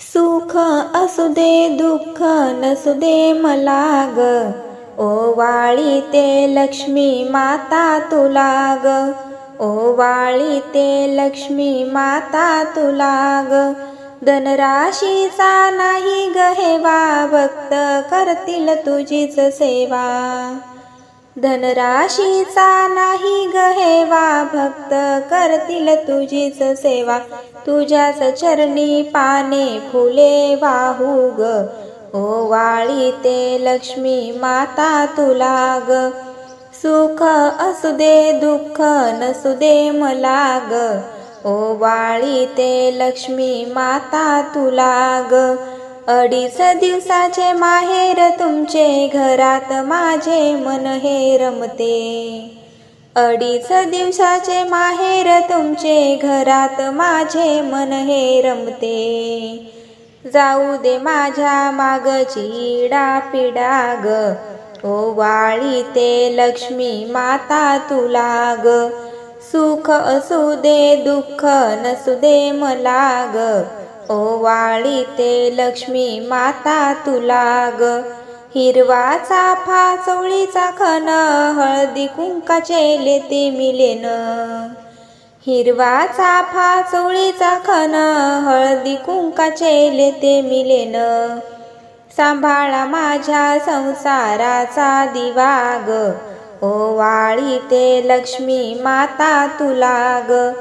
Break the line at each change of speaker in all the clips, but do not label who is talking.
सुख असू दे दुःख नसू दे मला ग. वाळी ते लक्ष्मी माता तुला ग. वाळी ते लक्ष्मी माता तुला ग. धनराशीचा नाही ग हेवा भक्त करतील तुझीच सेवा. धनराशीचा नाही गहेवा भक्त करतील तुझीच सेवा. तुझ्याच चरणी पाने फुले वाहू ग. ओ वाळी ते लक्ष्मी माता तुला ग. सुख असू दे दुःख नसू दे मला ग. वाळी ते लक्ष्मी माता तुला ग. अडीच दिवसाचे माहेर तुमचे घरात माझे मन हे रमते. अडीच दिवसाचे माहेर तुमचे घरात माझे मन हे रमते. जाऊ दे माझ्या मागची पिडा ग ओवाळी ते लक्ष्मी माता तुला ग. सुख असू दे दुःख नसू दे मला ग ओवाळी ते लक्ष्मी माता तुला ग. हिरवा चाफा चवळीचा खन हळदी कुंकाचे लेते मिलेन. हिरवा चाफा चवळीचा खन हळदी कुंकाचे लेते मिलेन. सांभाळा माझ्या संसाराचा दिवा ग. ओवाळी ते लक्ष्मी माता तुला ग.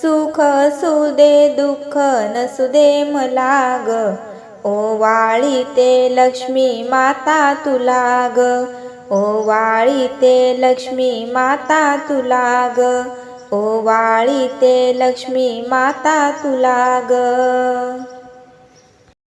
सुख असू दे दुःख नसू दे मला ग. ते लक्ष्मी माता तुला ग. वाळी ते लक्ष्मी माता तुला ग. वाळी ते लक्ष्मी माता तुला ग.